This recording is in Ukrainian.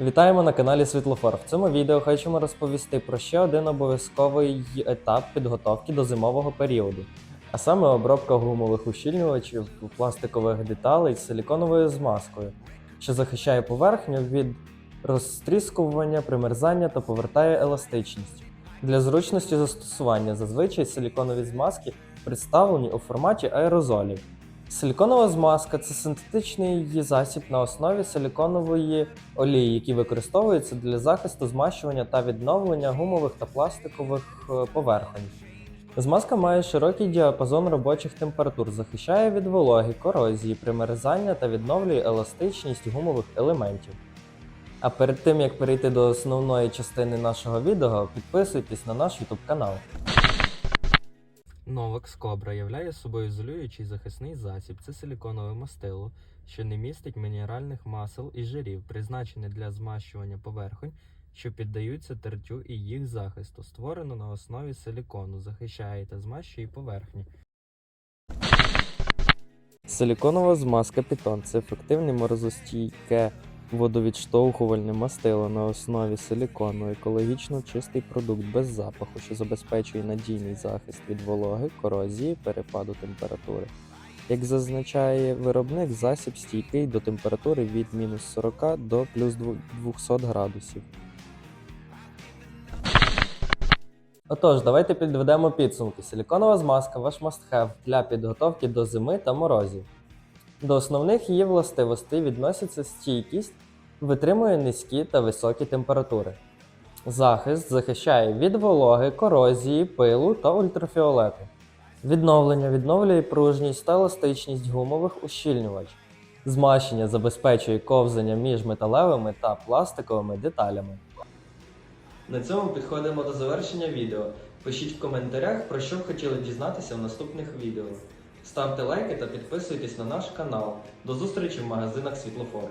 Вітаємо на каналі Світлофор. В цьому відео хочемо розповісти про ще один обов'язковий етап підготовки до зимового періоду, а саме обробка гумових ущільнювачів пластикових деталей з силіконовою змазкою, що захищає поверхню від розтріскування, примерзання та повертає еластичність. Для зручності застосування зазвичай силіконові змазки представлені у форматі аерозолів. Силіконова змазка це синтетичний засіб на основі силіконової олії, які використовуються для захисту змащування та відновлення гумових та пластикових е, поверхонь. Змазка має широкий діапазон робочих температур, захищає від вологи, корозії, примерзання та відновлює еластичність гумових елементів. А перед тим як перейти до основної частини нашого відео, підписуйтесь на наш YouTube канал. Новекс Кобра являє собою ізолюючий захисний засіб. Це силіконове мастило, що не містить мінеральних масел і жирів, призначене для змащування поверхонь, що піддаються тертю і їх захисту. Створено на основі силікону, захищає та змащує поверхні. Силіконова змазка Python – це ефективне морозостійке водовідштовхувальне мастило на основі силікону, екологічно чистий продукт без запаху, що забезпечує надійний захист від вологи, корозії, перепаду температури. Як зазначає виробник, засіб стійкий до температури від мінус 40 до плюс 200 градусів. Отож, давайте підведемо підсумки. Силіконова змазка ваш must-have для підготовки до зими та морозів. До основних її властивостей відносяться стійкість, витримує низькі та високі температури. Захист захищає від вологи, корозії, пилу та ультрафіолету. Відновлення відновлює пружність та еластичність гумових ущільнювач. Змащення забезпечує ковзання між металевими та пластиковими деталями. На цьому підходимо до завершення відео. Пишіть в коментарях, про що б хотіли дізнатися в наступних відео. Ставте лайки та підписуйтесь на наш канал. До зустрічі в магазинах Світлофор.